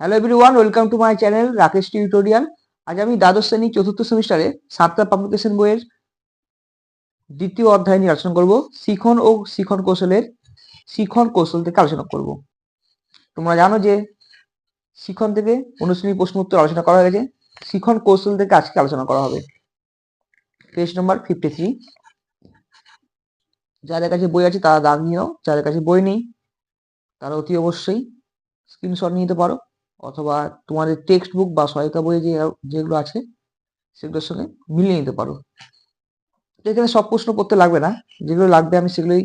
Hello everyone welcome to my channel Rakesh tutorial আজ আমি দ্বাদশ শ্রেণি চতুর্থ সেমিস্টারে সাতটা পাবলিকেশন বইয়ের দ্বিতীয় অধ্যায় নিয়ে আলোচনা করব, শিখন ও শিখন কৌশলের, শিখন কৌশল থেকে আলোচনা করব। তোমরা জানো যে শিখন থেকে অনুশ্রেণী প্রশ্ন উত্তর আলোচনা করা হয়েছে শিখন কৌশল থেকে আজকে আলোচনা করা হবে। পেজ নম্বর ফিফটি থ্রি যাদের কাছে বই আছে তারা দাগ নিও, যাদের কাছে বই নেই তারা অতি অবশ্যই স্ক্রিনশট নিতে পারো। অথবা তোমাদের টেক্সট বুক বা সহায়িকা বই যে, যেগুলো আছে, সেগুলোর সঙ্গে মিলিয়ে নিতে পারো। এখানে সব প্রশ্ন করতে লাগবে না। যেগুলো লাগবে আমি সেগুলোই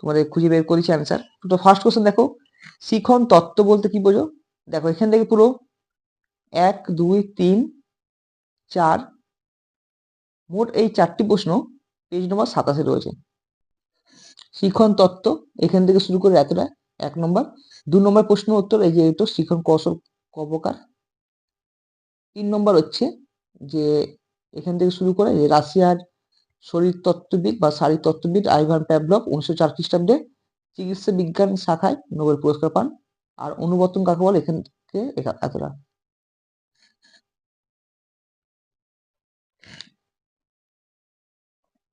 তোমাদের খুঁজে বের করেছি অ্যান্সার তো ফার্স্ট কোশ্চেন দেখো, শিখন তত্ত্ব বলতে কি বোঝো? দেখো, এখান থেকে পুরো এক, দুই, তিন, চার, মোট এই চারটি প্রশ্ন পেজ নম্বর সাতাশে রয়েছে। শিখন তত্ত্ব, এখান থেকে শুরু করে এতটা। এক নম্বর। দু নম্বর প্রশ্ন উত্তর, এই যে এটা শিখন কৌশল কবকার। তিন নম্বর হচ্ছে যে এখান থেকে শুরু করে যে রাশিয়ার শরীর তত্ত্ববিদ বা শারীর তত্ত্ববিদ আইভান প্যাভলভ উনিশশো চার খ্রিস্টাব্দে চিকিৎসা বিজ্ঞান শাখায় নোবেল পুরস্কার পান। আর অনুবর্তন কাকে বলে? এখান থেকে এতটা।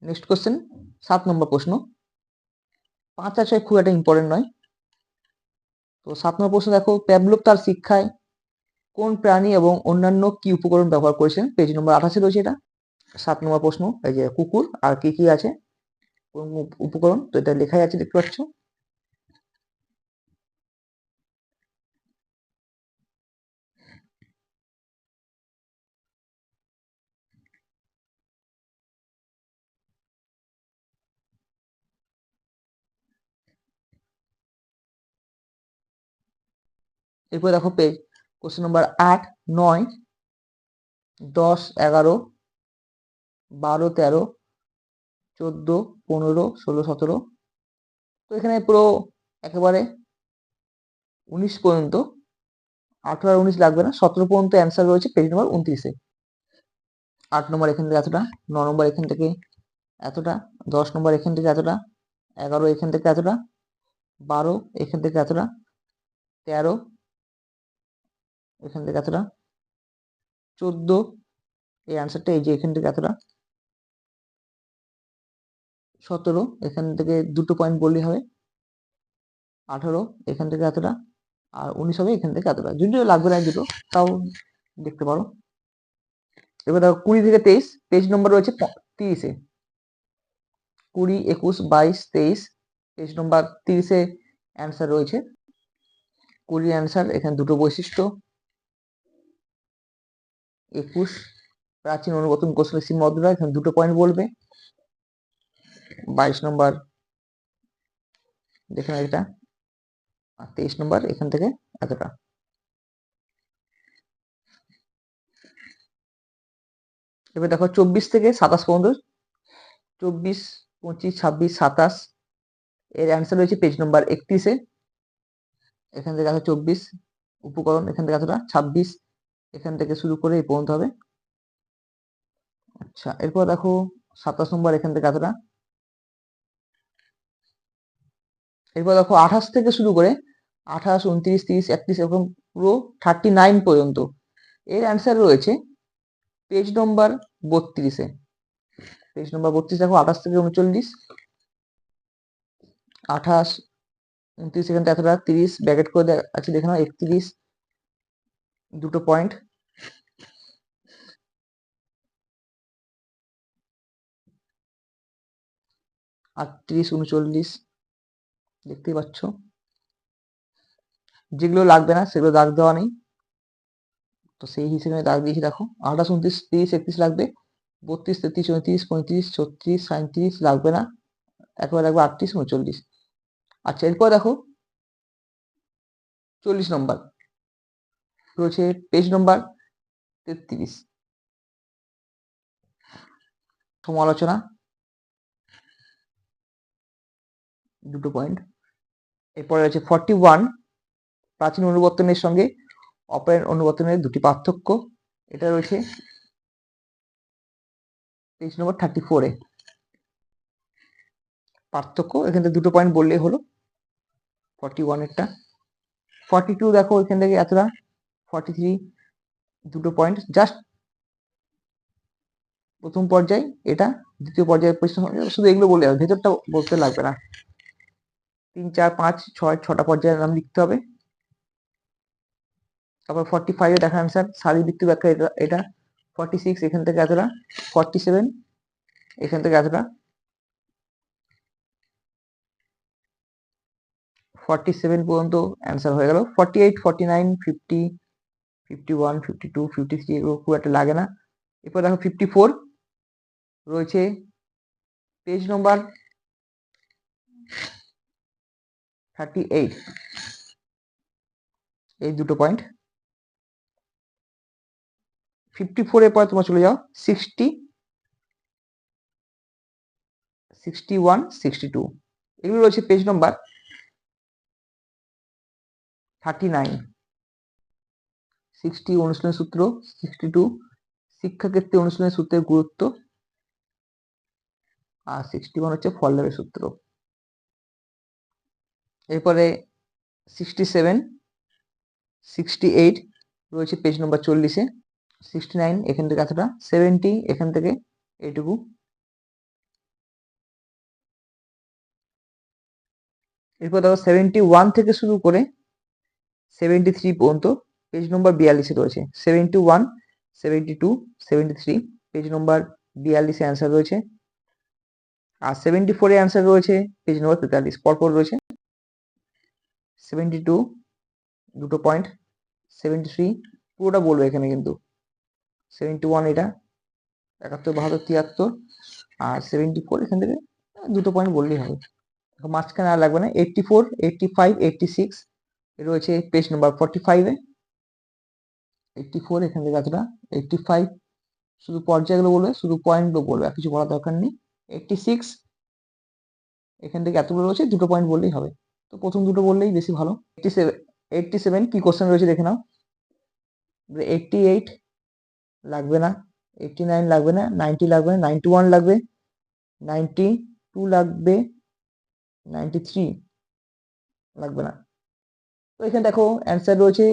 নেক্সট কোশ্চেন সাত নম্বর প্রশ্ন। পাঁচ আর ছয় খুব একটা ইম্পর্টেন্ট নয়। তো সাত নম্বর প্রশ্ন দেখো প্যাভলভ তার শিক্ষায় কোন প্রাণী এবং অন্যান্য কি উপকরণ ব্যবহার করেছেন? পেজ নম্বর আঠাশে রয়েছে এটা। সাত নম্বর প্রশ্ন, এই যে কুকুর, আর কি কি আছে? কোন উপ- উপকরণ? তো এটা লেখাই আছে, দেখতে পাচ্ছ? এরপর দেখো পেজ কোশ্চেন নম্বর আট, নয়, দশ, এগারো, বারো, তেরো, চোদ্দ, পনেরো, ষোলো, সতেরো। তো এখানে পুরো একেবারে উনিশ পর্যন্ত, আঠারো আর উনিশ লাগবে না, সতেরো পর্যন্ত অ্যান্সার রয়েছে পেজ নম্বর উনত্রিশে। আট নম্বর এখান থেকে এতটা, ন নম্বর এখান থেকে এতটা, দশ নম্বর এখান থেকে এতটা, এগারো এখান থেকে এতটা, বারো এখান থেকে এতটা, তেরো এখান থেকে এতটা? চোদ্দ। এই অ্যান্সারটা এই যে এখান থেকে এতটা? সতেরো। এখান থেকে দুটো পয়েন্ট বললেই হবে। আঠারো। এখান থেকে এতটা? আর উনিশ হবে এখান থেকে এতটা। যদিও লাগবে না দুটো। তাও দেখতে পারো। এবার দেখো কুড়ি থেকে তেইশ। পেজ নম্বর রয়েছে তিরিশে। কুড়ি, একুশ, বাইশ, তেইশ। পেজ নম্বর তিরিশে অ্যান্সার রয়েছে। কুড়ি অ্যান্সার এখানে দুটো বৈশিষ্ট্য। একুশ, প্রাচীন অনুবর্তন কৌশলের সীমাবদ্ধতা এখানে দুটো পয়েন্ট বলবে। বাইশ নম্বর দেখে নাও এটা। আর তেইশ নম্বর এখান থেকে এতটা। এবার দেখো চব্বিশ থেকে সাতাশ পর্যন্ত। চব্বিশ, পঁচিশ, ছাব্বিশ, সাতাশ, এর অ্যান্সার রয়েছে পেজ নম্বর একত্রিশে। এখান থেকে আছে চব্বিশ, উপকরণ, এখান থেকে এতটা। ছাব্বিশ এখান থেকে শুরু করে এই পর্যন্ত হবে। আচ্ছা এরপর দেখো সাতাশ নম্বর এখান থেকে এতটা এরপর দেখো আঠাশ থেকে শুরু করে আঠাশ, উনত্রিশ, তিরিশ, একত্রিশ এরকম পুরো থার্টি নাইন পর্যন্ত। এর অ্যান্সার রয়েছে পেজ নম্বর বত্রিশে পেজ নম্বর বত্রিশ দেখো আঠাশ থেকে উনচল্লিশ, আঠাশ, উনত্রিশ এখান থেকে এতটা তিরিশ ব্যাকেট করে আছে, দেখে নাও, একত্রিশ দুটো পয়েন্ট আটত্রিশ, উনচল্লিশ, দেখতেই পাচ্ছ। যেগুলো লাগবে না, সেগুলো দাগ দেওয়া নেই। তো সেই হিসেবে দাগ দিয়েছি, দেখো। আঠাশ, উনত্রিশ, তিরিশ, একত্রিশ লাগবে। বত্রিশ, তেত্রিশ, চৌত্রিশ, পঁয়ত্রিশ, ছত্রিশ সাঁত্রিশ লাগবে না। একবার লাগবে আটত্রিশ, উনচল্লিশ। আচ্ছা এরপর দেখো, চল্লিশ নম্বর। রয়েছে পেজ নম্বর তেত্রিশ। সমালোচনা। দুটো পয়েন্ট এরপরে রয়েছে ফর্টি ওয়ান প্রাচীন অনুবর্তনের সঙ্গে অপারেন্ট অনুবর্তনের দুটি পার্থক্য। এটা রয়েছে পেজ নম্বর থার্টি ফোরে পার্থক্য, এখান থেকে দুটো পয়েন্ট বললেই হলো। ফর্টি ওয়ানেরটা ফর্টি টু দেখো এখান থেকে এতটা। ফর্টি থ্রি দুটো পয়েন্ট জাস্ট প্রথম পর্যায়ে এটা দ্বিতীয় পর্যায়ে প্রশ্ন হবে, শুধু এগুলো বললে হবে ভেতরটা বলতে লাগবে না। তিন চার পাঁচ ছয় ছটা পর্যায়ের নাম লিখতে হবে। তারপর ফর্টি ফাইভে দেখা অ্যান্সার শারীরবৃত্তীয় ব্যাখ্যা এটা এটা ফর্টি সিক্স এখান থেকে এতটা ফর্টি সেভেন এখান থেকে এতটা। ফর্টি সেভেন পর্যন্ত অ্যান্সার হয়ে গেল। Forty eight forty nine fifty fifty one fifty two fifty three এগুলো খুব একটা লাগে না। এরপর দেখো ফিফটি ফোর রয়েছে। পেজ নম্বর থার্টি এইট এই দুটো পয়েন্ট ফিফটি ফোরের পরে তোমরা চলে যাও। Sixty sixty one sixty two এগুলো রয়েছে page number thirty nine sixty অনুশীলনের সূত্র সিক্সটি টু শিক্ষাক্ষেত্রে অনুশীলনের সূত্রের গুরুত্ব, আর সিক্সটি ওয়ান হচ্ছে ফললাভের সূত্র। এরপরে সিক্সটি সেভেন সিক্সটি এইট রয়েছে পেজ নম্বর চল্লিশে সিক্সটি নাইন এখান থেকে এতটা, সেভেন্টি এখান থেকে এইটুকু। এরপর দেখো সেভেন্টি ওয়ান থেকে শুরু করে সেভেন্টি থ্রি পর্যন্ত পেজ নম্বর বিয়াল্লিশে রয়েছে। Seventy one seventy two seventy three page number বিয়াল্লিশে answer রয়েছে। আর সেভেন্টি ফোরে অ্যান্সার রয়েছে পেজ নম্বর তেতাল্লিশ, পরপর রয়েছে। সেভেন্টি টু দুটো পয়েন্ট সেভেন্টি থ্রি পুরোটা বলব এখানে কিন্তু। সেভেন্টি ওয়ান এটা, একাত্তর, বাহাত্তর, তিয়াত্তর, আর সেভেন্টি ফোর এখান থেকে দুটো পয়েন্ট বললেই হবে। মাঝখানে আর লাগবে না eighty four eighty five eighty six রয়েছে পেজ নম্বর ফর্টি ফাইভে এইটটি ফোর এখান থেকে এতটা এইটটি ফাইভ শুধু পর্যায়গুলো বলবে, শুধু পয়েন্টগুলো বলবে, আর কিছু বলার দরকার নেই। এইটটি সিক্স এখান থেকে এতগুলো রয়েছে, দুটো পয়েন্ট বললেই হবে। তো প্রথম দুটো বললেই বেশি ভালো। এইটটি সেভেন এইটটি সেভেন কী কোশ্চেন রয়েছে দেখে নাও। এইটটি এইট লাগবে না এইটটি নাইন লাগবে না নাইনটি লাগবে না নাইনটি ওয়ান লাগবে নাইনটি টু লাগবে নাইনটি থ্রি লাগবে না। তো এখানে দেখো অ্যান্সার রয়েছে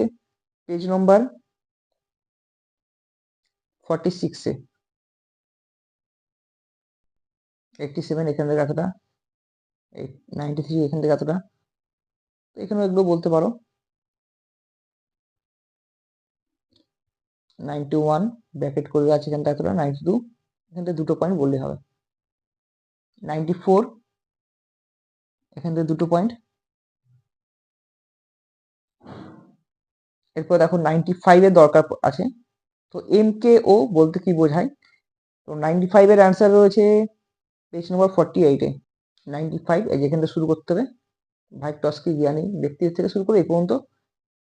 পেজ নম্বর ফর্টি সিক্সে এইটটি সেভেন এখান থেকে নাইনটি থ্রি এখান থেকে এখানেও এগুলো বলতে পারো। নাইনটি ওয়ান ব্র্যাকেট করে আছে এখানটা এতটা নাইনটি টু এখান থেকে দুটো পয়েন্ট বললেই হবে। নাইনটি ফোর এখান থেকে দুটো পয়েন্ট এরপর দেখো নাইনটি ফাইভের দরকার আছে। তো এম কে ও বলতে কি বোঝায়? তো নাইনটি ফাইভের অ্যান্সার রয়েছে পেজ নম্বর ফর্টি এইটে নাইনটি ফাইভ এই যেখান থেকে শুরু করতে হবে। ভাইভ টস্কি জ্ঞানী ব্যক্তি থেকে শুরু করে এই পর্যন্ত।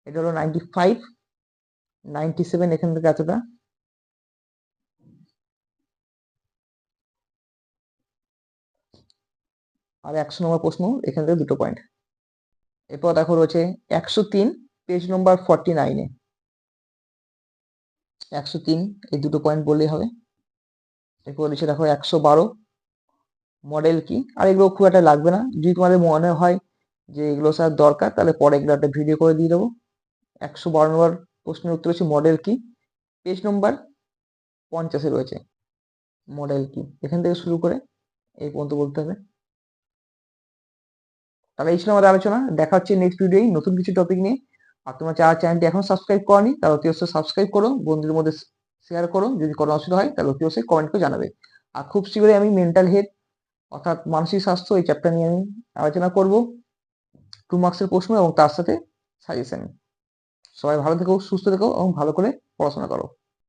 এটা হলো নাইনটি ফাইভ নাইনটি সেভেন এখান থেকে এতটা। আর একশো নম্বর প্রশ্ন, এখান থেকে দুটো পয়েন্ট এরপর দেখো রয়েছে একশো তিন পেজ নম্বর ফর্টি নাইনে একশো তিন, এই দুটো পয়েন্ট বললেই হবে। এরপর রয়েছে দেখো একশো বারো। মডেল কি? আর এগুলো খুব একটা লাগবে না। যদি তোমাদের মনে হয় যে এগুলো স্যার দরকার, তাহলে পরে এগুলো একটা ভিডিও করে দিয়ে দেবো। একশো বারো নম্বর প্রশ্নের উত্তর হচ্ছে মডেল কি? পেজ নম্বর পঞ্চাশে রয়েছে মডেল কি? এখান থেকে শুরু করে এই পর্যন্ত বলতে হবে। তাহলে এই ছিল আমাদের আলোচনা। দেখা হচ্ছে নেক্সট ভিডিওই নতুন কিছু টপিক নিয়ে। আর তোমার যারা চ্যানেলটি এখন সাবস্ক্রাইব করনি, তাহলে অতি অবশ্যই সাবস্ক্রাইব করুন, বন্ধুদের মধ্যে শেয়ার করুন, যদি কোনো অসুবিধা হয়, তাহলে অতি অবশ্যই কমেন্ট করে জানাবে। আর খুব শীঘ্রই আমি মেন্টাল হেলথ অর্থাৎ মানসিক স্বাস্থ্য এই চ্যাপ্টার নিয়ে আমি আলোচনা করব। টু মার্কসের প্রশ্ন এবং তার সাথে সাজেশন সবাই ভালো থেকো, সুস্থ থেকো এবং ভালো করে পড়াশোনা করো।